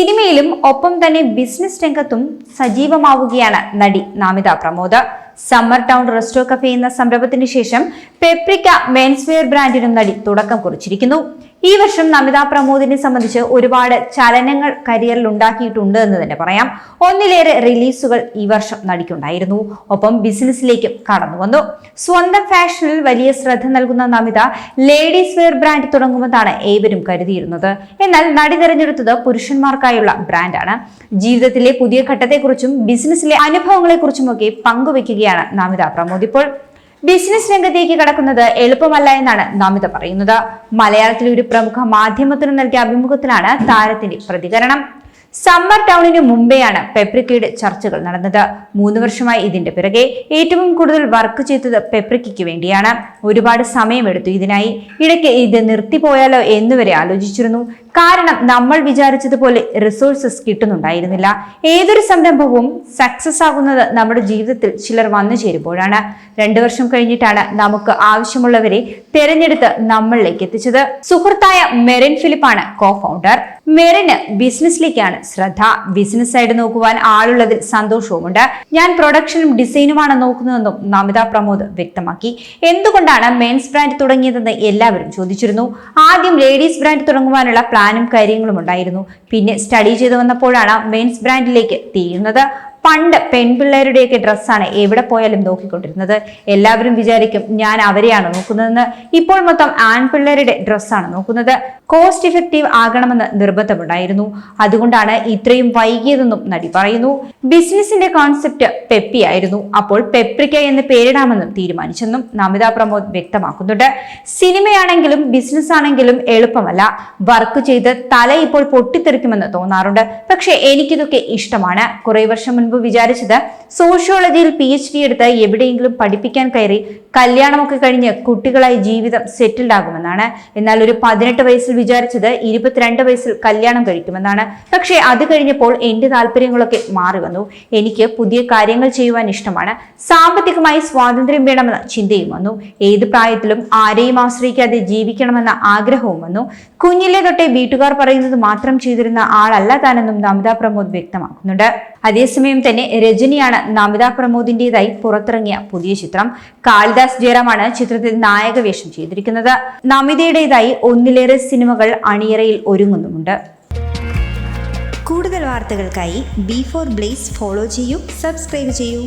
സിനിമയിലും ഒപ്പം തന്നെ ബിസിനസ് രംഗത്തും സജീവമാവുകയാണ് നടി Namitha Pramod. Summer town resto cafe എന്ന സംരംഭത്തിന് ശേഷം പെപ്രിക്ക മെൻസ്വെയർ ബ്രാൻഡിനും നടി തുടക്കം കുറിച്ചിരിക്കുന്നു. ഈ വർഷം നമിത പ്രമോദിനെ സംബന്ധിച്ച് ഒരുപാട് ചലനങ്ങൾ കരിയറിൽ ഉണ്ടാക്കിയിട്ടുണ്ട് എന്ന് തന്നെ പറയാം. ഒന്നിലേറെ റിലീസുകൾ ഈ വർഷം നടിക്കുണ്ടായിരുന്നു. ഒപ്പം ബിസിനസ്സിലേക്കും കടന്നു വന്നു. സ്വന്തം ഫാഷനിൽ വലിയ ശ്രദ്ധ നൽകുന്ന നമിത ലേഡീസ് വെയർ ബ്രാൻഡ് തുടങ്ങുമെന്നാണ് ഏവരും കരുതിയിരുന്നത്. എന്നാൽ നടി തിരഞ്ഞെടുത്തത് പുരുഷന്മാർക്കായുള്ള ബ്രാൻഡാണ്. ജീവിതത്തിലെ പുതിയ ഘട്ടത്തെക്കുറിച്ചും ബിസിനസ്സിലെ അനുഭവങ്ങളെക്കുറിച്ചുമൊക്കെ പങ്കുവെക്കുകയാണ് നമിത പ്രമോദ് ഇപ്പോൾ. ബിസിനസ് രംഗത്തേക്ക് കടക്കുന്നത് എളുപ്പമല്ല എന്നാണ് നമിത പറയുന്നത്. മലയാളത്തിലെ ഒരു പ്രമുഖ മാധ്യമത്തിന് നൽകിയ അഭിമുഖത്തിലാണ് താരത്തിന്റെ പ്രതികരണം. സമ്മർ ടൗണിന് മുമ്പെയാണ് പെപ്രിക്കയുടെ ചർച്ചകൾ നടന്നത്. മൂന്ന് വർഷമായി ഇതിന്റെ പിറകെ ഏറ്റവും കൂടുതൽ വർക്ക് ചെയ്തത് പെപ്രിക്കയ്ക്ക് വേണ്ടിയാണ്. ഒരുപാട് സമയമെടുത്തു ഇതിനായി. ഇടയ്ക്ക് ഇത് നിർത്തിപ്പോയാലോ എന്നുവരെ ആലോചിച്ചിരുന്നു. കാരണം നമ്മൾ വിചാരിച്ചതുപോലെ റിസോഴ്സസ് കിട്ടുന്നുണ്ടായിരുന്നില്ല. ഏതൊരു സംരംഭവും സക്സസ് ആകുന്നത് നമ്മുടെ ജീവിതത്തിൽ ചിലർ വന്നു ചേരുമ്പോഴാണ്. രണ്ടു വർഷം കഴിഞ്ഞിട്ടാണ് നമുക്ക് ആവശ്യമുള്ളവരെ തിരഞ്ഞെടുത്ത് നമ്മളിലേക്ക് എത്തിച്ചത്. സുഹൃത്തായ മെറിൻ ഫിലിപ്പാണ് കോ ഫൗണ്ടർ മെറിന് ബിസിനസ്സിലേക്കാണ് ശ്രദ്ധ. ബിസിനസ് സൈഡ് നോക്കുവാൻ ആളുള്ളതിൽ സന്തോഷവുമുണ്ട്. ഞാൻ പ്രൊഡക്ഷനും ഡിസൈനുമാണ് നോക്കുന്നതെന്നും നമിത പ്രമോദ് വ്യക്തമാക്കി. എന്തുകൊണ്ടാണ് മെൻസ് ബ്രാൻഡ് തുടങ്ങിയതെന്ന് എല്ലാവരും ചോദിച്ചിരുന്നു. ആദ്യം ലേഡീസ് ബ്രാൻഡ് തുടങ്ങുവാനുള്ള പ്ലാനും കാര്യങ്ങളും ഉണ്ടായിരുന്നു. പിന്നെ സ്റ്റഡി ചെയ്തു വന്നപ്പോഴാണ് മെയിൻസ് ബ്രാൻഡിലേക്ക് തിരിയുന്നത്. പണ്ട് പെൺപിള്ളേരുടെയൊക്കെ ഡ്രസ്സാണ് എവിടെ പോയാലും നോക്കിക്കൊണ്ടിരുന്നത്. എല്ലാവരും വിചാരിക്കും ഞാൻ അവരെയാണ് നോക്കുന്നതെന്ന്. ഇപ്പോൾ മൊത്തം ആൺപിള്ളേരുടെ ഡ്രസ്സാണ് നോക്കുന്നത്. കോസ്റ്റ് ഇഫക്റ്റീവ് ആകണമെന്ന് നിർബന്ധമുണ്ടായിരുന്നു. അതുകൊണ്ടാണ് ഇത്രയും വൈകിയതെന്നും നടി പറയുന്നു. ബിസിനസിന്റെ കോൺസെപ്റ്റ് പെപ്പി ആയിരുന്നു. അപ്പോൾ പെപ്രിക്ക എന്ന് പേരിടാമെന്നും തീരുമാനിച്ചെന്നും നമിത പ്രമോദ് വ്യക്തമാക്കുന്നുണ്ട്. സിനിമയാണെങ്കിലും ബിസിനസ് ആണെങ്കിലും എളുപ്പമല്ല. വർക്ക് ചെയ്ത് തല ഇപ്പോൾ പൊട്ടിത്തെറിക്കുമെന്ന് തോന്നാറുണ്ട്. പക്ഷേ എനിക്കിതൊക്കെ ഇഷ്ടമാണ്. കുറേ വർഷം മുൻപ് വിചാരിച്ചത്. സോഷ്യോളജിയിൽ പി എച്ച് ഡി എടുത്ത് എവിടെയെങ്കിലും പഠിപ്പിക്കാൻ കയറി കല്യാണമൊക്കെ കഴിഞ്ഞ് കുട്ടികളായി ജീവിതം സെറ്റിൽഡ് ആകുമെന്നാണ്. എന്നാൽ ഒരു പതിനെട്ട് വയസ്സിൽ വിചാരിച്ചത് ഇരുപത്തിരണ്ട് വയസ്സിൽ കല്യാണം കഴിക്കുമെന്നാണ്. പക്ഷേ അത് കഴിഞ്ഞപ്പോൾ എന്റെ താല്പര്യങ്ങളൊക്കെ മാറി വന്നു. എനിക്ക് പുതിയ കാര്യങ്ങൾ ചെയ്യുവാൻ ഇഷ്ടമാണ്. സാമ്പത്തികമായി സ്വാതന്ത്ര്യം വേണമെന്ന ചിന്തയും വന്നു. ഏത് പ്രായത്തിലും ആരെയും ആശ്രയിക്കാതെ ജീവിക്കണമെന്ന ആഗ്രഹവും വന്നു. കുഞ്ഞിലെ തൊട്ടേ വീട്ടുകാർ പറയുന്നത് മാത്രം ചെയ്തിരുന്ന ആളല്ല താനെന്നും നമിത പ്രമോദ് വ്യക്തമാക്കുന്നുണ്ട്. അതേസമയം തന്നെ രജനിയാണ് നമിത പ്രമോദിന്റേതായി പുറത്തിറങ്ങിയ പുതിയ ചിത്രം. കാളിദാസ് ജയറാമാണ് ചിത്രത്തിൽ നായക വേഷം ചെയ്തിരിക്കുന്നത്. നമിതയുടേതായി ഒന്നിലേറെ സിനിമകൾ അണിയറയിൽ ഒരുങ്ങുന്നുമുണ്ട്. കൂടുതൽ വാർത്തകൾക്കായി ബി ഫോർ ബ്ലേസ് ഫോളോ ചെയ്യൂ സബ്സ്ക്രൈബ് ചെയ്യൂ.